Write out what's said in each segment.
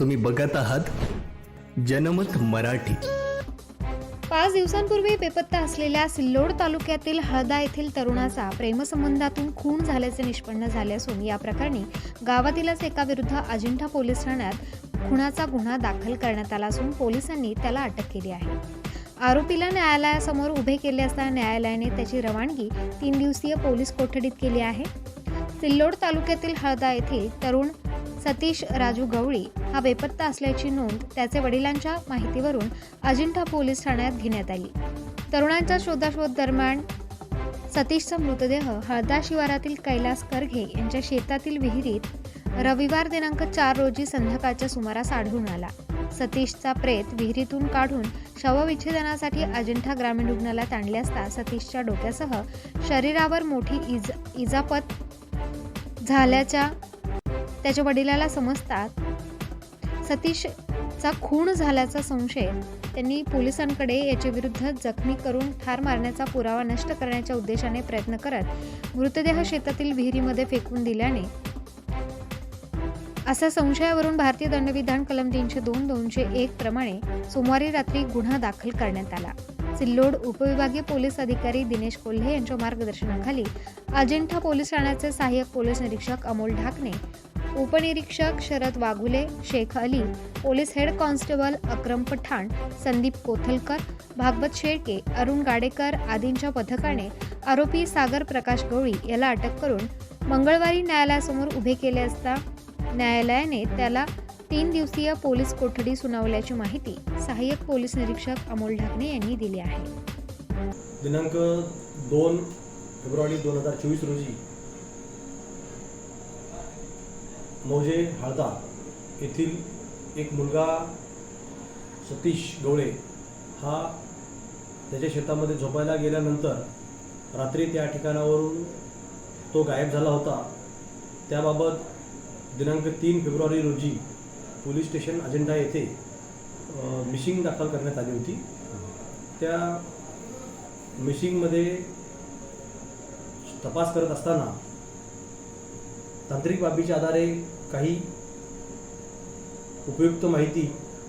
तुम्ही बघत आहात जनमत मराठी. पाच दिवसांपूर्वी बेपत्ता असलेल्या सिल्लोड तालुक्यातील हळदा येथील तरुणाचा प्रेमसंबंधातून खून झाल्याचे निष्पन्न झाले असून या प्रकरणी गावातीलच एका विरुद्ध अजिंठा पोलीस ठाण्यात खुनाचा गुन्हा दाखल करण्यात आला असून पोलिसांनी त्याला अटक केली आहे. आरोपीला न्यायालयासमोर उभे केले असता न्यायालयाने त्याची रवानगी तीन दिवसीय पोलीस कोठडीत केली आहे. सिल्लोड तालुक्यातील हळदा येथील तरुण सतीश राजू गवळी हा बेपत्ता असल्याची नोंद त्याचे वडिलांच्या माहितीवरून अजिंठा पोलीस ठाण्यात घेण्यात आली. तरुणांच्या शोधाशोध दरम्यान सतीशचा मृतदेह हळदा शिवारातील कैलास करघे यांच्या शेतातील विहिरीत रविवार दिनांक चार रोजी संध्याकाळच्या सुमारास आढळून आला. सतीशचा प्रेत विहिरीतून काढून शवविच्छेदनासाठी अजिंठा ग्रामीण रुग्णालयात आणले असता सतीशच्या डोक्यासह शरीरावर मोठी इज इजापत झाल्याच्या त्याच्या वडिलाला समजतात. सतीशचा खून झाल्याचा संशय त्यांनी पोलिसांकडे याच्या विरुद्ध जखमी करून ठार मारण्याचा पुरावा नष्ट करण्याच्या उद्देशाने प्रयत्न करत मृतदेह शेतातील विहिरीमध्ये फेकून दिल्याने असा संशयावरून भारतीय दंडविधान कलम तीनशे दोन दोनशे एक प्रमाणे सोमवारी रात्री गुन्हा दाखल करण्यात आला. सिल्लोड उपविभागीय पोलीस अधिकारी दिनेश कोल्हे यांच्या मार्गदर्शनाखाली अजिंठा पोलीस ठाण्याचे सहाय्यक पोलीस निरीक्षक अमोल ढाकणे उपनिरीक्षक Sharad Waghule Shaikh Ali police head constable Akram Pathan Sandeep Kothalkar Bhagwat Shelke Arun Gadekar आदींच्या पथकाने आरोपी सागर प्रकाश गवळी याला अटक करून मंगळवारी न्यायालयासमोर उभे केले असता न्यायालयाने त्याला तीन दिवसीय पोलीस कोठडी सुनावल्याची माहिती सहाय्यक पोलीस निरीक्षक अमोल ढाकणे यांनी दिली आहे. दिनांक दोन फेब्रुवारी दोन हजार चोवीस रोजी मौजे हळदा येथील एक मुलगा सतीश गवळे हा त्याच्या शेतामध्ये झोपायला गेल्यानंतर रात्री त्या ठिकाणावरून तो गायब झाला होता. त्याबाबत दिनांक तीन फेब्रुवारी रोजी पोलीस स्टेशन अजेंडा येथे मिशिंग दाखल करण्यात आली होती. त्या मिशिंगमध्ये तपास करत असताना तांत्रिक बाबीच्या आधारे काही उपयुक्त माहिती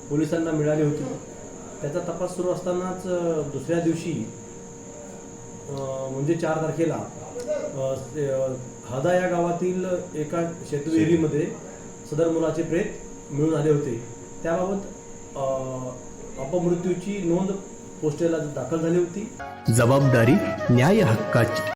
पोलिसांना मिळाली होती. त्याचा तपास सुरू असतानाच दुसऱ्या दिवशी म्हणजे चार तारखेला हादा या गावातील एका शेतविहिरीमध्ये सदर मुलाचे प्रेत मिळून आले होते. त्याबाबत अपमृत्यूची नोंद पोस्टेला दाखल झाली होती. जबाबदारी न्याय हक्काची